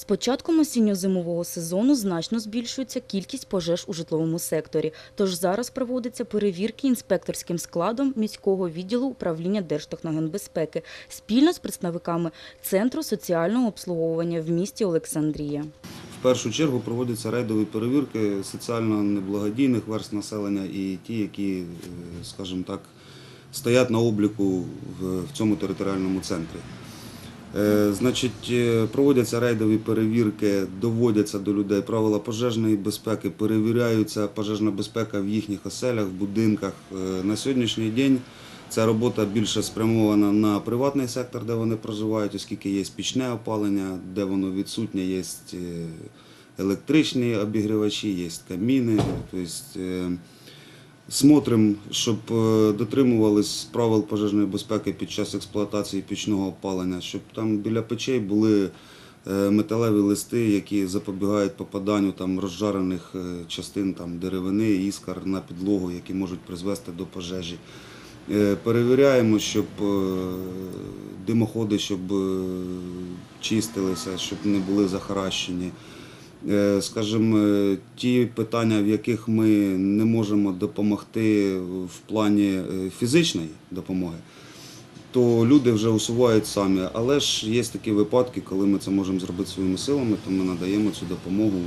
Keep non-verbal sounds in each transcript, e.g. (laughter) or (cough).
З початком осінньо-зимового сезону значно збільшується кількість пожеж у житловому секторі. Тож зараз проводяться перевірки інспекторським складом міського відділу управління Держтехногенбезпеки спільно з представниками Центру соціального обслуговування в місті Олександрія. В першу чергу проводяться рейдові перевірки соціально неблагодійних верст населення і ті, які, е, скажімо так, стоять на обліку в в цьому територіальному центрі. Е, Значить, е, проводяться рейдові перевірки, доводяться до людей правила пожежної безпеки, перевіряються пожежна безпека в їхніх оселях, будинках. Е, На сьогоднішній день ця робота більше спрямована на приватний сектор, де вони проживають, оскільки є пічне опалення, де воно відсутнє, є електричні обігрівачі, є каміни. Тобто, Смотрим, щоб е, дотримувались правил пожежної безпеки під час експлуатації пічного опалення, щоб там біля печей були е, металеві листи, які запобігають попаданню там розжарених е, частин там, деревини, іскор на підлогу, які можуть призвести до пожежі. Перевіряємо, щоб димоходи щоб чистилися, щоб не були захаращені. Е, Скажімо, е, ті питання, в яких ми не можемо допомогти в плані е, фізичної допомоги, то люди вже усувають самі. Але ж є такі випадки, коли ми це можемо зробити своїми силами, то ми надаємо цю допомогу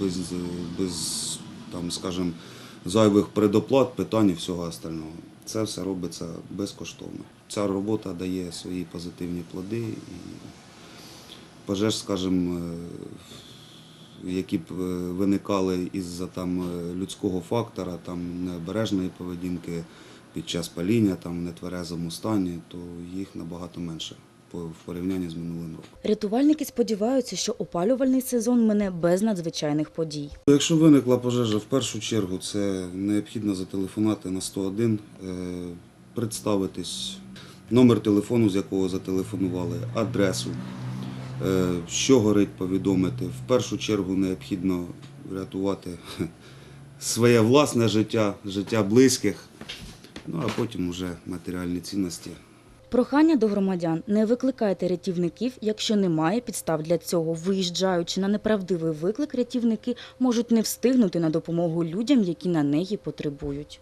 без, без там, скажімо, зайвих предоплат, питань і всього остального. Це все робиться безкоштовно. Ця робота дає свої позитивні плоди і пожеж, скажімо, е, які б е, виникали із-за там е, людського фактора, там необережної поведінки під час паління, там в нетверезому стані, то їх набагато менше в порівнянні з минулим роком. Рятувальники сподіваються, що опалювальний сезон мине без надзвичайних подій. Якщо виникла пожежа, в першу чергу це необхідно зателефонувати на 101, е, представитись, номер телефону, з якого зателефонували, адресу, що горить, повідомити. В першу чергу необхідно рятувати (laughs) своє власне життя, життя близьких, ну а потім вже матеріальні цінності. Прохання до громадян не викликайте рятівників, якщо немає підстав для цього. Виїжджаючи на неправдивий виклик, рятівники можуть не встигнути на допомогу людям, які на неї потребують.